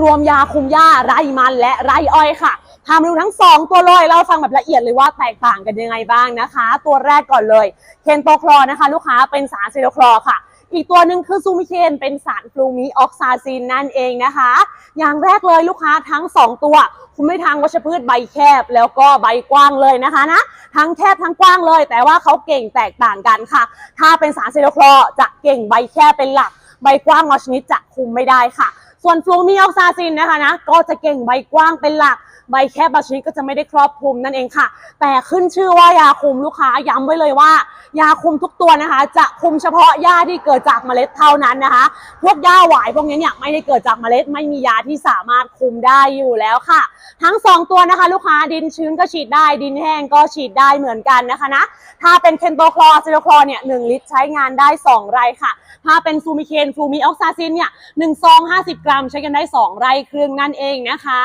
รวมยาคุมหญ้าไร่มันและไร่อ้อยค่ะพามาดูทั้ง 2 ตัวเลยเราฟังแบบละเอียดเลยว่าแตกต่างกันยังไงบ้างนะคะ ตัวแรกก่อนเลยเคนโตคลอนะคะ ลูกค้าเป็นสารเซโลคลอค่ะ อีกตัวหนึ่งคือซูมิเคนเป็นสารฟลูมิออกซาซินนั่นเองนะคะ อย่างแรกเลยลูกค้าทั้ง 2 ตัวคุณไม่ทางวัชพืชใบแคบแล้วก็ใบกว้างเลยนะคะนะทั้งแคบทั้งกว้างเลย แต่ว่าเขาเก่งแตกต่างกันค่ะ ถ้าเป็นสารเซโลคลอจะเก่งใบแคบเป็นหลักใบกว้างมอชนิดจะคุมไม่ได้ค่ะ ส่วนฟลูมิออกซาซินนะคะนะก็จะเก่งใบกว้างเป็นหลัก ใบแคบบางชนิดก็จะไม่ได้ครอบคลุมนั่นเองค่ะ แต่ขึ้นชื่อว่ายาคุมลูกค้าย้ำไว้เลยว่า ยาคุมทุกตัวนะคะ จะคุมเฉพาะหญ้าที่เกิดจากเมล็ดเท่านั้นนะคะ พวกหญ้าหวายพวกนี้เนี่ยไม่ได้เกิดจากเมล็ด ไม่มียาที่สามารถคุมได้อยู่แล้วค่ะ ทั้ง 2 ตัวนะคะ ลูกค้าดินชื้นก็ฉีดได้ ดินแห้งก็ฉีดได้เหมือนกันนะคะนะถ้าเป็นเคนโตคลอร์ซิโลคลอร์เนี่ยหลิตรใช้งานได้ 2 ไร่ค่ะ ถ้าเป็นซูมิเคนฟลูมิออกซาซินเนี่ยหนึ่งซอง50 กรัม ใช้กันได้ 2 ไร่ครึ่งนั่นเองนะคะ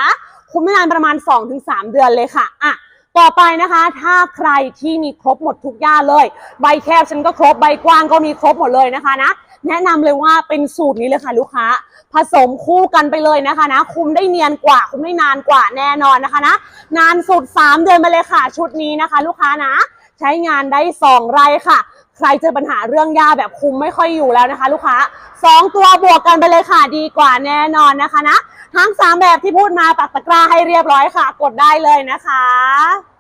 คุ้มไม่นานประมาณ 2-3 เดือนเลยค่ะอะต่อไปนะคะ ถ้าใครที่มีครบหมดทุกย่าเลย ใบแคบฉันก็ครบใบกว้างก็มีครบหมดเลยนะคะนะ แนะนำเลยว่าเป็นสูตรนี้เลยค่ะลูกค้า ผสมคู่กันไปเลยนะคะนะ คุมได้เนียนกว่า คุมได้นานกว่าแน่นอนนะคะนะ นานสุด 3 เดือนไปเลยค่ะ ชุดนี้นะคะ ลูกค้านะ ใช้งานได้ 2 ไร่ค่ะ ใครเจอปัญหาเรื่องยาแบบคุมไม่ค่อยอยู่แล้วนะคะ ลูกค้า 2 ตัวบวกกันไปเลยค่ะดีกว่าแน่นอนนะคะนะ ทั้ง 3 แบบที่พูดมาปักตะกร้าให้เรียบร้อยค่ะ กดได้เลยนะคะ